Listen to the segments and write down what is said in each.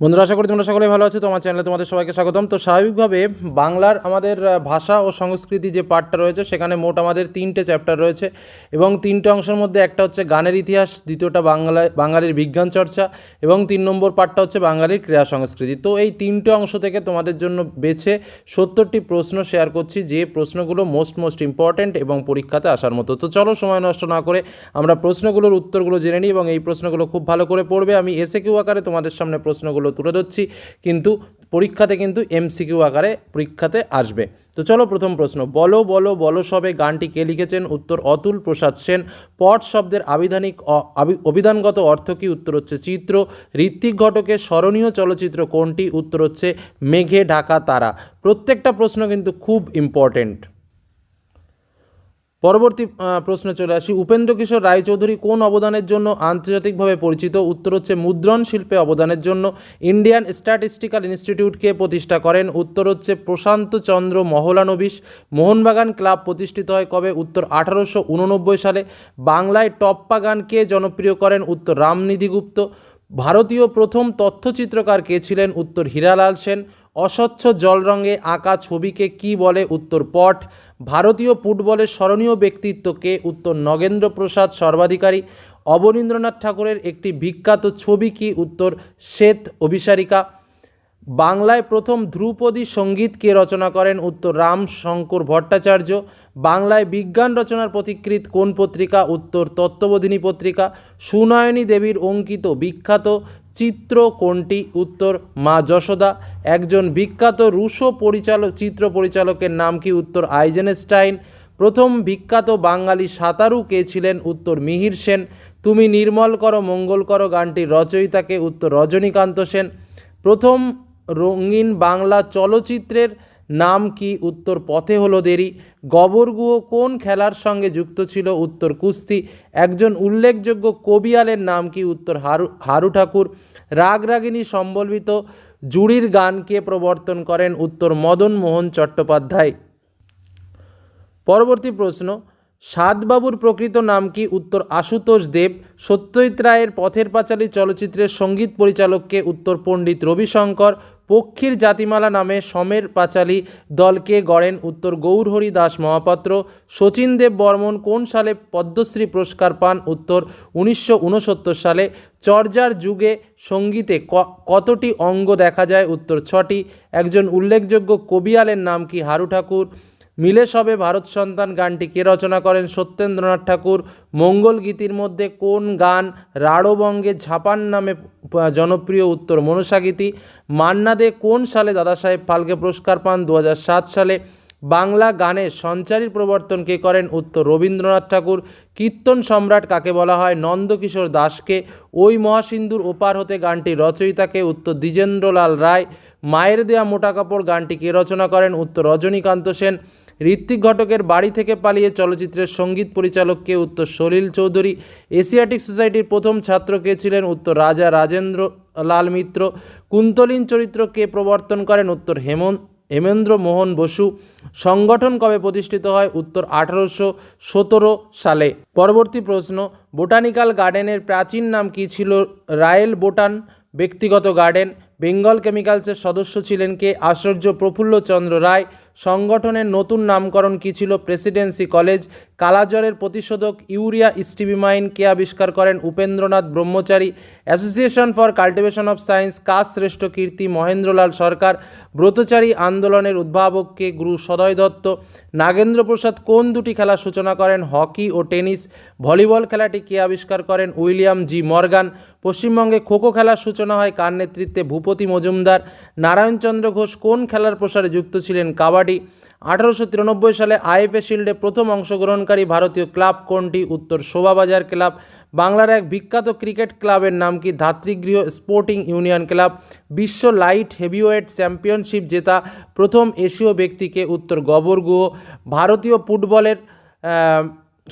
বন্ধুরা, আশা করি তোমরা সকলেই ভালো আছো। তোমার চ্যানেলে তোমাদের সবাইকে স্বাগতম। তো স্বাভাবিকভাবে বাংলার আমাদের ভাষা ও সংস্কৃতি যে পার্টটা রয়েছে, সেখানে মোট আমাদের তিনটে চ্যাপ্টার রয়েছে। এবং তিনটে অংশের মধ্যে একটা হচ্ছে গানের ইতিহাস, দ্বিতীয়টা বাংলা, বাঙালির বিজ্ঞান চর্চা, এবং তিন নম্বর পার্টটা হচ্ছে বাঙালির ক্রীড়া সংস্কৃতি। তো এই তিনটে অংশ থেকে তোমাদের জন্য বেছে সত্তরটি প্রশ্ন শেয়ার করছি, যে প্রশ্নগুলো মোস্ট মোস্ট ইম্পর্ট্যান্ট এবং পরীক্ষাতে আসার মতো। তো চলো, সময় নষ্ট না করে আমরা প্রশ্নগুলোর উত্তরগুলো জেনে নিই, এবং এই প্রশ্নগুলো খুব ভালো করে পড়বে। আমি এসে কিউ আকারে তোমাদের সামনে প্রশ্নগুলো তুলে ধরছি, কিন্তু পরীক্ষাতে কিন্তু এমসিকিউ আকারে পরীক্ষাতে আসবে। তো চলো প্রথম প্রশ্ন, বলো বলো বলো সবে গানটি কে লিখেছেন? উত্তর, অতুল প্রসাদ সেন। পট শব্দের আবিধানিক অভিধানগত অর্থ কী? উত্তর হচ্ছে চিত্র। ঋত্বিক ঘটকের স্মরণীয় চলচ্চিত্র কোনটি? উত্তর হচ্ছে মেঘে ঢাকা তারা। প্রত্যেকটা প্রশ্ন কিন্তু খুব ইম্পর্টেন্ট পরবর্তী প্রশ্নে চলে আসি। উপেন্দ্র কিশোর রায়চৌধুরী কোন অবদানের জন্য আন্তর্জাতিকভাবে পরিচিত? উত্তর হচ্ছে মুদ্রণ শিল্পে অবদানের জন্য। ইন্ডিয়ান স্ট্যাটিস্টিক্যাল ইনস্টিটিউটকে প্রতিষ্ঠা করেন। উত্তর হচ্ছে প্রশান্ত চন্দ্র মহলানবিশ। মোহনবাগান ক্লাব প্রতিষ্ঠিত হয় কবে? উত্তর আঠারোশো উননব্বই সালে। বাংলায় টপ্পা গান কে জনপ্রিয় করেন উত্তর রামনিধি গুপ্ত। ভারতীয় প্রথম তথ্যচিত্রকার কে ছিলেন? উত্তর হীরালাল সেন। অস্বচ্ছ জল রঙে আঁকা ছবিকে কি বলে? উত্তর পট। ভারতীয় ফুটবলের স্মরণীয় ব্যক্তিত্বকে উত্তর নগেন্দ্র প্রসাদ সর্বাধিকারী, অবনীন্দ্রনাথ ঠাকুরের একটি বিখ্যাত ছবি কি উত্তর শ্বেত অভিসারিকা। বাংলায় প্রথম ধ্রুপদী সংগীত কে রচনা করেন উত্তর রাম শঙ্কর ভট্টাচার্য। বাংলায় বিজ্ঞান রচনার প্রতিকৃত কোন পত্রিকা? উত্তর তত্ত্ববোধিনী পত্রিকা। সুনয়নী দেবীর অঙ্কিত বিখ্যাত চিত্র কোনটি উত্তর মা যশোদা। একজন বিখ্যাত রুশো পরিচালক, চিত্র পরিচালকের নাম কি উত্তর আইজেনস্টাইন? প্রথম বিখ্যাত বাঙালি সাঁতারু কে ছিলেন? উত্তর মিহির সেন। তুমি নির্মল করো, মঙ্গল করো গানটির রচয়িতাকে উত্তর রজনীকান্ত সেন। প্রথম রঙিন বাংলা চলচ্চিত্রের নাম কি উত্তর পথে হলো দেরি? গবরগুহ কোন খেলার সঙ্গে যুক্ত ছিল? উত্তর কুস্তি। একজন উল্লেখযোগ্য কবিয়ালের নাম কি? উত্তর হারু হারু ঠাকুর। রাগ রাগিনী সম্বলিত জুড়ির গানকে প্রবর্তন করেন? উত্তর মদন মোহন চট্টোপাধ্যায়। পরবর্তী প্রশ্ন। সাতবাবুর প্রকৃত নাম কি? উত্তর আশুতোষ দেব। সত্যজিৎ রায়ের পথের পাঁচালী চলচ্চিত্রের সংগীত পরিচালককে উত্তর পণ্ডিত রবিশঙ্কর। পক্ষীর জাতিমালা নামে সমের পাঁচালী দলকে গড়েন উত্তর গৌরহরি দাস মহাপাত্র। শচীন দেব বর্মন কোন সালে পদ্মশ্রী পুরস্কার পান? উত্তর উনিশশো উনসত্তর সালে। চর্যার যুগে সঙ্গীতে কতটি অঙ্গ দেখা যায়? উত্তর ছটি। একজন উল্লেখযোগ্য কবিয়ালের নাম কি? হারু ঠাকুর। মিলে সবে ভারত সন্তান গানটি। কে রচনা করেন সত্যেন্দ্রনাথ ঠাকুর? মঙ্গল গীতির মধ্যে কোন গান রাঢ়বঙ্গে ঝাপান নামে জনপ্রিয় উত্তর? মনসা গীতি। মান্না দে কোন সালে দাদাসাহেব ফালকে পুরস্কার পান? দু হাজার সাত সালে। বাংলা গানে সঞ্চারীর প্রবর্তন কে করেন? উত্তর, রবীন্দ্রনাথ ঠাকুর। কীর্তন সম্রাট কাকে বলা হয়? নন্দকিশোর দাসকে। ওই মহাসিন্ধুর ওপার হতে গানটি রচয়িতাকে উত্তর, দ্বিজেন্দ্রলাল রায়। মায়ের দেয়া মোটা কাপড় গানটি কে রচনা করেন? উত্তর, রজনীকান্ত সেন। ঋত্বিক ঘটকের বাড়ি থেকে পালিয়ে চলচ্চিত্রের সংগীত পরিচালককে উত্তর সলিল চৌধুরী। এশিয়াটিক সোসাইটির প্রথম ছাত্র কে ছিলেন উত্তর রাজা রাজেন্দ্র লাল মিত্র। কুন্তলীন চরিত্র কে প্রবর্তন করেন উত্তর হেমন্ত হেমেন্দ্র মোহন বসু। সংগঠন কবে প্রতিষ্ঠিত হয় উত্তর আঠারোশো সতেরো সালে। পরবর্তী প্রশ্ন, বোটানিক্যাল গার্ডেনের প্রাচীন নাম কী ছিল? রায়েল বোটান ব্যক্তিগত গার্ডেন। বেঙ্গল কেমিক্যালসের সদস্য ছিলেন কে? আশ্চর্য প্রফুল্লচন্দ্র রায়। সংগঠনের নতুন নামকরণ কী ছিল প্রেসিডেন্সি কলেজ কালাজ্বরের প্রতিষেধক ইউরিয়া স্টিবিমাইন কে আবিষ্কার করেন Upendranath Brahmachari. Association for cultivation of science কাজ শ্রেষ্ঠ কীর্তি, মহেন্দ্রলাল সরকার। ব্রতচারী আন্দোলনের উদ্ভাবক কে গুরু সদয় দত্ত। নাগেন্দ্র প্রসাদ কোন দুটি খেলার সূচনা করেন? হকি ও টেনিস। ভলিবল খেলাটি কে আবিষ্কার করেন? William G Morgan. পশ্চিমবঙ্গে খোখো খেলার সূচনা হয় কার নেতৃত্বে? ভূপতি মজুমদার। নারায়ণচন্দ্র ঘোষ কোন খেলার প্রসারে যুক্ত ছিলেন? কাবাডি। আঠারোশো তিরানব্বই সালে আইএফএ শিল্ডে প্রথম অংশগ্রহণকারী ভারতীয় ক্লাব কোনটি? উত্তর শোভাবাজার ক্লাব। বাংলার এক বিখ্যাত ক্রিকেট ক্লাবের নাম কি? Dhatrigriha sporting union club. বিশ্ব লাইট হেভিওয়েট চ্যাম্পিয়নশিপ জেতা প্রথম এশীয় ব্যক্তিকে উত্তর গবরগুহ। ভারতীয় ফুটবলের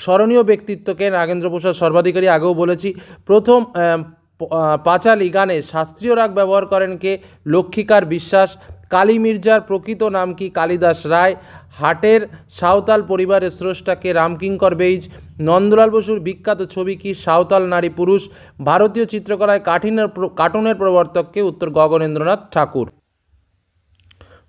স্মরণীয় ব্যক্তিত্বকে নাগেন্দ্র প্রসাদ সর্বাধিকারী আগেও বলেছি। প্রথম পাঁচালী গানে শাস্ত্রীয় রাগ ব্যবহার করেন কে? লক্ষ্মীকার বিশ্বাস। কালী মির্জার প্রকৃত নাম কি কালিদাস রায়? হাটের সাঁওতাল পরিবারের স্রষ্টাকে রামকিঙ্কর বেইজ? নন্দলাল বসুর বিখ্যাত ছবি কি সাঁওতাল নারী পুরুষ? ভারতীয় চিত্রকলায় কাঠিনের কার্টুনের প্রবর্তককে উত্তর গগনেন্দ্রনাথ ঠাকুর?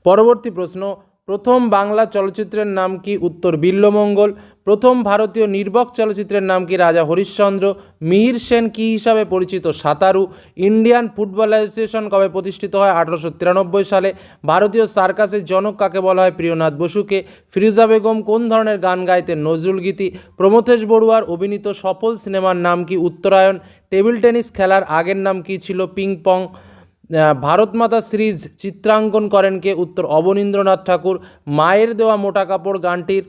পরবর্তী প্রশ্ন প্রথম বাংলা চলচ্চিত্রের নাম কি উত্তর বিল্লমঙ্গল প্রথম ভারতীয় নির্বক চলচ্চিত্রের নাম কি রাজা হরিশ্চন্দ্র? মিহির সেন কী হিসাবে পরিচিত সাতারু? ইন্ডিয়ান ফুটবল অ্যাসোসিয়েশন কবে প্রতিষ্ঠিত হয় আঠারোশো তিরানব্বই সালে? ভারতীয় সার্কাসের জনক কাকে বলা হয় প্রিয়নাথ বসুকে? ফিরোজা বেগম কোন ধরনের গান গাইতেন নজরুল গীতি? প্রমথেশ বড়ুয়ার অভিনীত সফল সিনেমার নাম কি উত্তরায়ণ? টেবিল টেনিস খেলার আগের নাম কি ছিল পিং পং? ভারত মাতা সিরিজ চিত্রাঙ্কন করেন কে উত্তর অবনীন্দ্রনাথ ঠাকুর, মায়ের দেওয়া মোটা কাপড় গানটির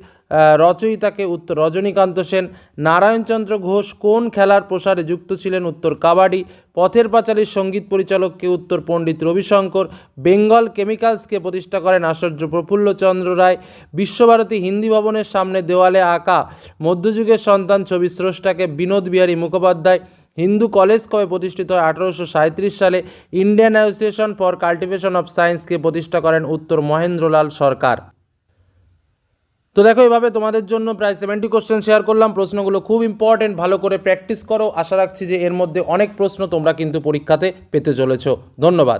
রচয়িতাকে উত্তর রজনীকান্ত সেন, নারায়ণচন্দ্র ঘোষ কোন খেলার প্রসারে যুক্ত ছিলেন উত্তর কাবাডি, পথের পাঁচালীর সংগীত পরিচালককে উত্তর পণ্ডিত রবিশঙ্কর, বেঙ্গল কেমিক্যালসকে প্রতিষ্ঠা করেন আশ্চর্য প্রফুল্লচন্দ্র রায়, বিশ্বভারতী হিন্দি ভবনের সামনে দেওয়ালে আঁকা, মধ্যযুগের সন্তান ছবি স্রষ্টাকে বিনোদ বিহারী মুখোপাধ্যায় হিন্দু কলেজ কবে প্রতিষ্ঠিত হয়? আঠারোশো সালে Indian association for cultivation of সায়েন্সকে প্রতিষ্ঠা করেন উত্তর মহেন্দ্রলাল সরকার। তো দেখো, এভাবে তোমাদের জন্য প্রায় সেভেন্টি কোশ্চেন শেয়ার করলাম। প্রশ্নগুলো খুব ইম্পর্টেন্ট ভালো করে প্র্যাকটিস করো। আশা রাখছি যে এর মধ্যে অনেক প্রশ্ন তোমরা কিন্তু পরীক্ষাতে পেতে চলেছ। ধন্যবাদ।